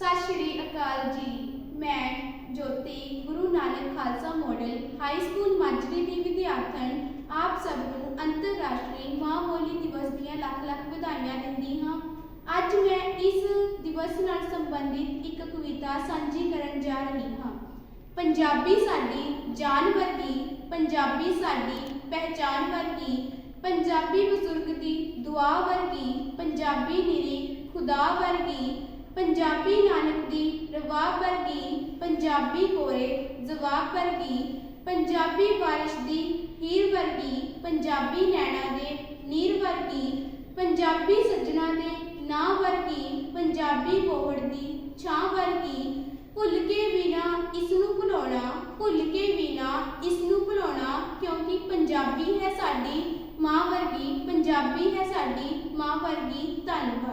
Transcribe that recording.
ਸਤਿ ਸ਼੍ਰੀ ਅਕਾਲ ਜੀ ਮੈਂ Jyoti Guru Nanak Khalsa model high school Majri ਦੀ ਵਿਦਿਆਰਥਣ ਆਪ ਸਭ ਨੂੰ ਅੰਤਰਰਾਸ਼ਟਰੀ ਮਾਂ ਬੋਲੀ ਦਿਵਸ ਦੀਆਂ ਲੱਖ ਲੱਖ ਵਧਾਈਆਂ ਦਿੰਦੀ ਹਾਂ ਅੱਜ ਮੈਂ ਇਸ ਦਿਵਸ ਨਾਲ ਸੰਬੰਧਿਤ ਇੱਕ ਕਵਿਤਾ ਸਾਂਝੀ ਕਰਨ ਜਾ ਰਹੀ ਹਾਂ ਪੰਜਾਬੀ ਸਾਡੀ ਜਾਨ ਵਰਗੀ ਪੰਜਾਬੀ ਸਾਡੀ ਪਹਿਚਾਨ ਵਰਗੀ ਪੰਜਾਬੀ ਬਜ਼ੁਰਗ ਦੀ ਦੁਆ ਵਰਗੀ ਪੰਜਾਬੀ ਨਿਰੀ ਖੁਦਾ ਵਰਗੀ ਪੰਜਾਬੀ ਨਾਨਕ ਦੀ ਰਵਾਬ ਵਰਗੀ ਪੰਜਾਬੀ ਕੋਰੇ ਜਵਾਬ ਵਰਗੀ ਪੰਜਾਬੀ ਬਾਰਿਸ਼ ਦੀ ਹੀਰ ਵਰਗੀ ਪੰਜਾਬੀ ਨੈਣਾ ਦੇ ਨੀਰ ਵਰਗੀ ਪੰਜਾਬੀ ਸੱਜਣਾ ਦੇ ਨਾਂ ਵਰਗੀ ਪੰਜਾਬੀ ਬੋਹੜ ਦੀ ਛਾਂ ਵਰਗੀ ਭੁੱਲ ਕੇ ਵੀ ਨਾ ਇਸ ਨੂੰ ਭੁਲਾਉਣਾ, ਭੁੱਲ ਕੇ ਵੀ ਨਾ ਇਸ ਨੂੰ ਭੁਲਾਉਣਾ ਕਿਉਂਕਿ ਪੰਜਾਬੀ ਹੈ ਸਾਡੀ ਮਾਂ ਵਰਗੀ, ਪੰਜਾਬੀ ਹੈ ਸਾਡੀ ਮਾਂ ਵਰਗੀ ਧੰਨਵਾਦ।